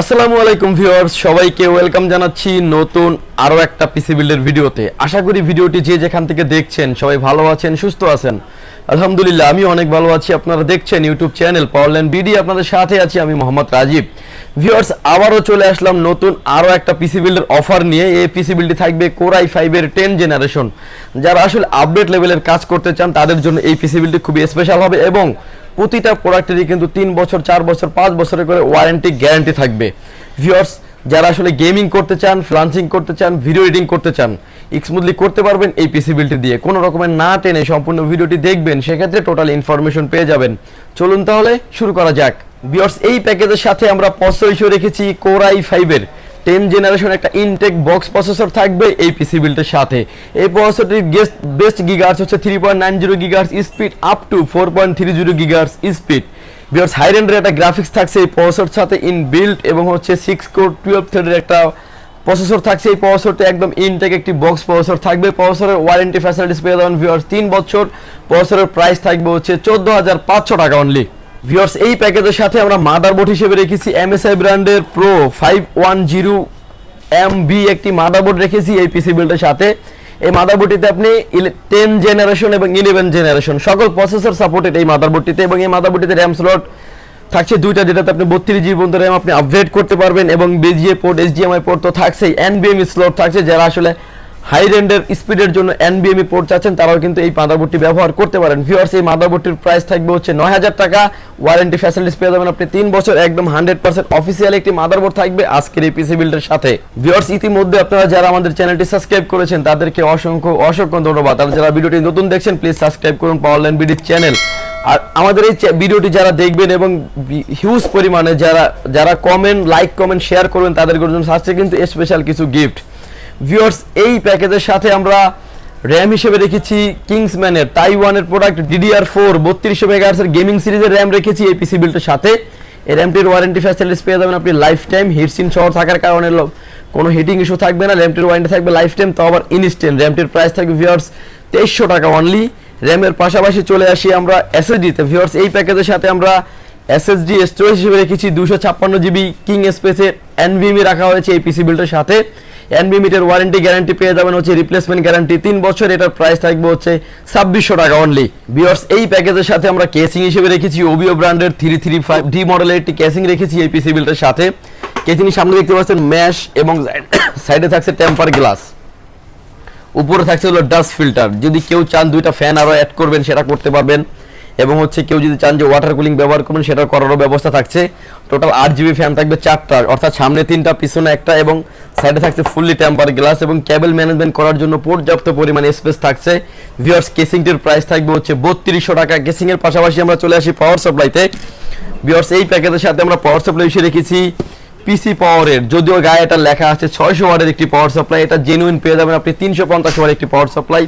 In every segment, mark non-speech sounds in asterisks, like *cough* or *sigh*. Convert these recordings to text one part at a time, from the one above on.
আসসালামু আলাইকুম ভিউয়ার্স, সবাইকে ওয়েলকাম জানাচ্ছি নতুন আরও একটা পিসি বিল্ডের ভিডিওতে। আশা করি ভিডিওটি যে যেখান থেকে দেখছেন সবাই ভালো আছেন, সুস্থ আছেন। আলহামদুলিল্লাহ আমি অনেক ভালো আছি। আপনারা দেখছেন ইউটিউব চ্যানেল পাওয়ারল্যান্ড বিডি আপনাদের সাথে আছি আমি মোহাম্মদ রাজীব। ভিউয়ার্স, আবারও চলে আসলাম নতুন আরও একটা পিসি বিল্ডের অফার নিয়ে। এই পিসি বিল্ডটি থাকবে কোরাই ফাইভের টেন জেনারেশন যারা আসলে আপডেট লেভেলের কাজ করতে চান, তাদের জন্য এই পিসি বিল্ডটি খুবই স্পেশাল হবে এবং প্রতিটা প্রোডাক্টেরই কিন্তু তিন বছর, চার বছর, পাঁচ বছরের করে ওয়ারেন্টি গ্যারান্টি থাকবে। ভিউয়ার্স যারা আসলে গেমিং করতে চান ফ্লান্সিং করতে চান ভিডিও এডিটিং করতে চান স্মুথলি করতে পারবেন এই পিসিবিলিটি দিয়ে। কোনো রকমের না টেনে সম্পূর্ণ ভিডিওটি দেখবেন, সেক্ষেত্রে টোটাল ইনফরমেশন পেয়ে যাবেন। চলুন তাহলে শুরু করা যাক। ভিউয়ার্স এই প্যাকেজের সাথে আমরা হিসেবে রেখেছি কোরাই ফাইভের টেন জেনারেশন একটা ইনটেক বক্স প্রসেসর থাকবে এই পিসি বিল্ডের সাথে। এই প্রসেসরটির গেস্ট বেস্ট গিগার্স হচ্ছে three point nine zero gigahertz speed up to four point three zero gigahertz speed viewers high রেন্ডের একটা গ্রাফিক্স থাকছে এই প্রসেসর সাথে ইন বিল্ড এবং হচ্ছে সিক্স কোর টুয়েলভ থ্রেডের একটা প্রসেসর থাকছে। এই প্রসেসরটা একদম ইনটেক একটি বক্স প্রসেসর থাকবে। প্রসেসরের ওয়ারেন্টি ফ্যাসিলিটিস পেয়ে যাবেন ভিউয়ার্স তিন বছর। প্রসেসরের প্রাইস থাকবে হচ্ছে চোদ্দ হাজার পাঁচশো টাকা অনলি ভিউয়ার্স এই প্যাকেজের সাথে আমরা মাদারবোর্ড হিসেবে রেখেছি এমএসআই ব্র্যান্ডের pro five one zero M B একটি মাদারবোর্ড রেখেছি এই পিসি বিল্ডের সাথে। এই মাদারবোর্ডটিতে আপনি টেন জেনারেশন এবং ইলেভেন জেনারেশন সকল প্রসেসর সাপোর্টেড এই মাদারবোর্ডটিতে এবং এই মাদারবোর্ডটিতে র্যাম স্লট থাকছে দুইটা যেটাতে আপনি বত্রিশ জিবি পর্যন্ত র্যাম আপনি আপগ্রেড করতে পারবেন এবং বিজিএ পোর্ট এইচডিএমআই পোর্ট তো থাকছেই। এনবিএমই স্লট থাকছে, যারা আসলে হাই রেন্ডের স্পিডের জন্য এনবিএমই পোর্ট চাচ্ছেন, তারাও কিন্তু এই মাদারবোর্ডটি ব্যবহার করতে পারেন। ভিউয়ার্স এই মাদারবোর্ডটির প্রাইস থাকবে হচ্ছে নয় হাজার টাকা। ওয়ারেন্টি ফ্যাসিলিটিস পেয়ে যাবেন আপনি তিন বছর, একদম হান্ড্রেড পার্সেন্ট অফিসিয়াল একটি মাদারবোর্ড থাকবে আজকের এই পিসি বিল্ডের সাথে। ভিউয়ার্স ইতিমধ্যে আপনারা যারা আমাদের চ্যানেলটি সাবস্ক্রাইব করেছেন, তাদেরকে অসংখ্য অসংখ্য ধন্যবাদ। আর যারা ভিডিওটি নতুন দেখছেন প্লিজ সাবস্ক্রাইব করুন পাওয়ারল্যান্ড বিডির চ্যানেল আর আমাদের এই ভিডিওটি যারা দেখবেন এবং হিউজ পরিমাণে যারা যারা কমেন্ট লাইক কমেন্ট শেয়ার করবেন তাদের জন্য আসছে কিন্তু স্পেশাল কিছু গিফট ভিউয়ার্স এই প্যাকেজের সাথে আমরা র্যাম হিসেবে রেখেছি কিংসম্যানের তাইওয়ানের প্রোডাক্ট ডিডিআর ফোর বত্রিশশো মেগাহার্সের গেমিং সিরিজের র্যাম রেখেছি এই পিসি বিল্ডের সাথে। এই র্যামটির ওয়ারেন্টি ফ্যাসিলিটিস পেয়ে যাবেন আপনি লাইফ টাইম হিটসিন সহ থাকার কারণে কোনো হিটিং ইস্যু থাকবে না র্যামটির ওয়ারেন্টি থাকবে লাইফ টাইম তো আবার ইনস্ট্যান্ট র্যামটির প্রাইস থাকবে ভিউয়ার্স তেইশশো টাকা অনলি র্যামের পাশাপাশি চলে আসি আমরা এসএসডিতে ভিউয়ার্স এই প্যাকেজের সাথে আমরা এসএসডি স্টোরেজ হিসেবে রেখেছি দুশো ছাপ্পান্ন জিবি কিং স্পেসের এনভিএমি রাখা হয়েছে এই পিসি বিল্ডের সাথে। এনভিএমিটার ওয়ারেন্টি গ্যারান্টি পেয়ে যাবেন হচ্ছে রিপ্লেসমেন্ট গ্যারান্টি তিন বছর এটার প্রাইস থাকবে হচ্ছে ছাব্বিশশো টাকা অনলি বিয়ার্স এই প্যাকেজের সাথে আমরা কেসিং হিসেবে রেখেছি ওবিও ব্র্যান্ডের থ্রি থ্রি ফাইভ ডি মডেলের একটি কেসিং রেখেছি এই পিসি বিল্ডের সাথে। কেসিং সামনে দেখতে পাচ্ছেন ম্যাশ এবং *coughs* সাইডে থাকছে টেম্পার গ্লাস উপরে থাকছে হলো ডাস্ট ফিল্টার যদি কেউ চান দুইটা ফ্যান আরও অ্যাড করবেন, সেটা করতে পারবেন। এবং হচ্ছে কেউ যদি চান যে ওয়াটার কুলিং ব্যবহার করবেন সেটা করারও ব্যবস্থা থাকছে। টোটাল আট জিবি ফ্যান থাকবে চারটা, অর্থাৎ সামনে তিনটা, পিছনে একটা এবং সাইডে থাকছে ফুললি টেম্পার গ্লাস এবং কেবল ম্যানেজমেন্ট করার জন্য পর্যাপ্ত পরিমাণে স্পেস থাকছে। ভিওর্স কেসিংটির প্রাইস থাকবে হচ্ছে বত্রিশশো টাকা। কেসিংয়ের পাশাপাশি আমরা চলে আসি পাওয়ার সাপ্লাইতে ভিওর্স এই প্যাকেজের সাথে আমরা পাওয়ার সাপ্লাই হিসেবে রেখেছি। পিসি পাওয়ারের যদিও গায়ে এটা লেখা আছে, ছয়শো ওয়াটের একটি পাওয়ার সাপ্লাই এটা জেনুইন পেয়ে যাবেন আপনি তিনশো পঞ্চাশ ওয়াটের একটি পাওয়ার সাপ্লাই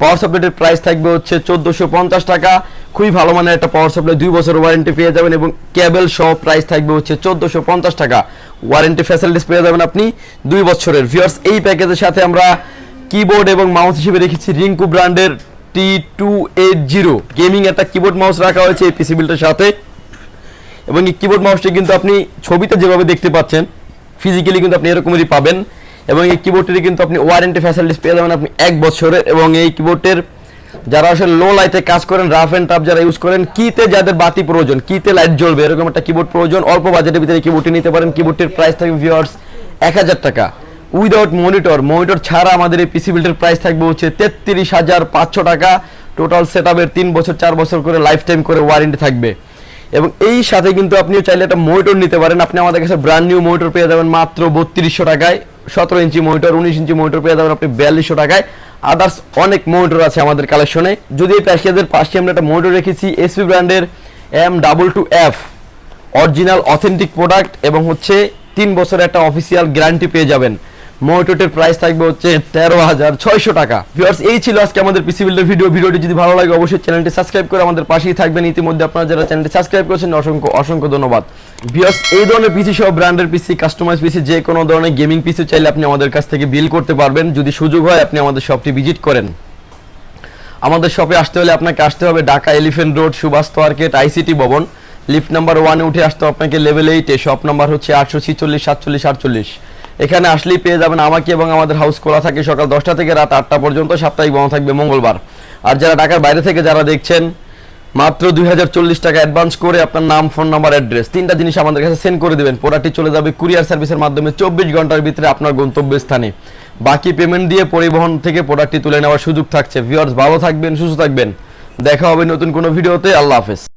পাওয়ার সাপ্লাইটির প্রাইস থাকবে হচ্ছে চোদ্দোশো পঞ্চাশ টাকা। খুবই ভালো মানের একটা পাওয়ার সাপ্লাই দুই বছর ওয়ারেন্টি পেয়ে যাবেন এবং কেবল সহ প্রাইস থাকবে হচ্ছে চোদ্দোশো পঞ্চাশ টাকা। ওয়ারেন্টি ফ্যাসিলিটিস পেয়ে যাবেন আপনি দুই বছরের। ভিউয়ার্স এই প্যাকেজের সাথে আমরা কিবোর্ড এবং মাউস হিসেবে রেখেছি রিঙ্কু ব্র্যান্ডের T two eight zero gaming একটা কিবোর্ড মাউস রাখা হয়েছে এই পিসি বিলটার সাথে। এবং এই কিবোর্ড মাউসটি কিন্তু আপনি ছবিতে যেভাবে দেখতে পাচ্ছেন ফিজিক্যালি কিন্তু আপনি এরকমই পাবেন। এবং এই কিবোর্ডটির কিন্তু আপনি ওয়ারেন্টি ফ্যাসিলিটিস পেয়ে যাবেন আপনি এক বছরের এবং এই কিবোর্ডের যারা আসলে লো লাইটে কাজ করেন রাফ অ্যান্ড টাফ যারা ইউজ করেন কিতে যাদের বাতি প্রয়োজন কিতে লাইট জ্বলবে, এরকম একটা কিবোর্ড প্রয়োজন, অল্প বাজেটের ভিতরে কিবোর্ডটি নিতে পারেন। কিবোর্ডটির প্রাইস থাকবে ভিউয়ার্স এক হাজার টাকা। উইদাউট মনিটর মনিটর ছাড়া আমাদের এই পিসি বিল্ডের প্রাইস থাকবে হচ্ছে তেত্রিশ হাজার পাঁচশো টাকা। টোটাল সেট আপের তিন বছর, চার বছর করে লাইফ টাইম করে ওয়ারেন্টি থাকবে। এবং এই সাথে কিন্তু আপনিও চাইলে একটা মনিটর নিতে পারেন। আপনি আমাদের কাছে ব্র্যান্ড নিউ মনিটর পেয়ে যাবেন মাত্র বত্রিশশো টাকায়। সতেরো ইঞ্চি মনিটর উনিশ ইঞ্চি মনিটর পেয়ে যাবেন আপনি বিয়াল্লিশশো টাকায়। আদার্স অনেক মনিটর আছে আমাদের কালেকশনে যদি এই প্যাকেজের পাশে আমরা একটা মনিটর রেখেছি এসপি ব্র্যান্ডের M double two F original authentic product এবং হচ্ছে তিন বছরের একটা অফিসিয়াল গ্যারান্টি পেয়ে যাবেন। মোটোটের প্রাইস থাকবে হচ্ছে তেরো হাজার ছয়শো টাকা। ভিউয়ার্স এই ছিল আজকে আমাদের পিসি বিল্ডের ভিডিও ভিডিওটি যদি ভালো লাগে, অবশ্যই চ্যানেলটি সাবস্ক্রাইব করে আমাদের পাশেই থাকবেন। ইতিমধ্যে আপনারা যারা চ্যানেলটি সাবস্ক্রাইব করেছেন, অসংখ্য অসংখ্য ধন্যবাদ। ভিউয়ার্স এই ধরনের পিসি সহ ব্র্যান্ডের পিসি কাস্টমাইজ পিসি যে কোনো ধরনের গেমিং পিসি চাইলে আপনি আমাদের কাছ থেকে বিল করতে পারবেন। যদি সুযোগ হয়, আপনি আমাদের শপটি ভিজিট করেন। আমাদের শপে আসতে হলে আপনাকে আসতে হবে Dhaka elephant road Subhash market ICT ভবন। লিফট নাম্বার ওয়ানে উঠে আসতে আপনাকে লেভেল এইটে শপ নাম্বার হচ্ছে আটশো ছিচল্লিশ, সাতচল্লিশ, আটচল্লিশ। এখানে আসলেই পেয়ে যাবেন আমাকে এবং আমাদের হাউস খোলা থাকে সকাল দশটা থেকে রাত আটটা পর্যন্ত, সাপ্তাহিক বন্ধ থাকবে মঙ্গলবার। আর যারা ঢাকার বাইরে থেকে যারা দেখছেন, মাত্র দুই হাজার চল্লিশ টাকা অ্যাডভান্স করে আপনার নাম ফোন নাম্বার অ্যাড্রেস তিনটা জিনিস আমাদের কাছে সেন্ড করে দেবেন। প্রোডাক্টটি চলে যাবে কুরিয়ার সার্ভিসের মাধ্যমে চব্বিশ ঘণ্টার ভিতরে আপনার গন্তব্যস্থানে। বাকি পেমেন্ট দিয়ে পরিবহন থেকে প্রোডাক্টটি তুলে নেওয়ার সুযোগ থাকছে। ভিউয়ার্স ভালো থাকবেন, সুস্থ থাকবেন। দেখা হবে নতুন কোনো ভিডিওতে। আল্লাহ হাফেজ।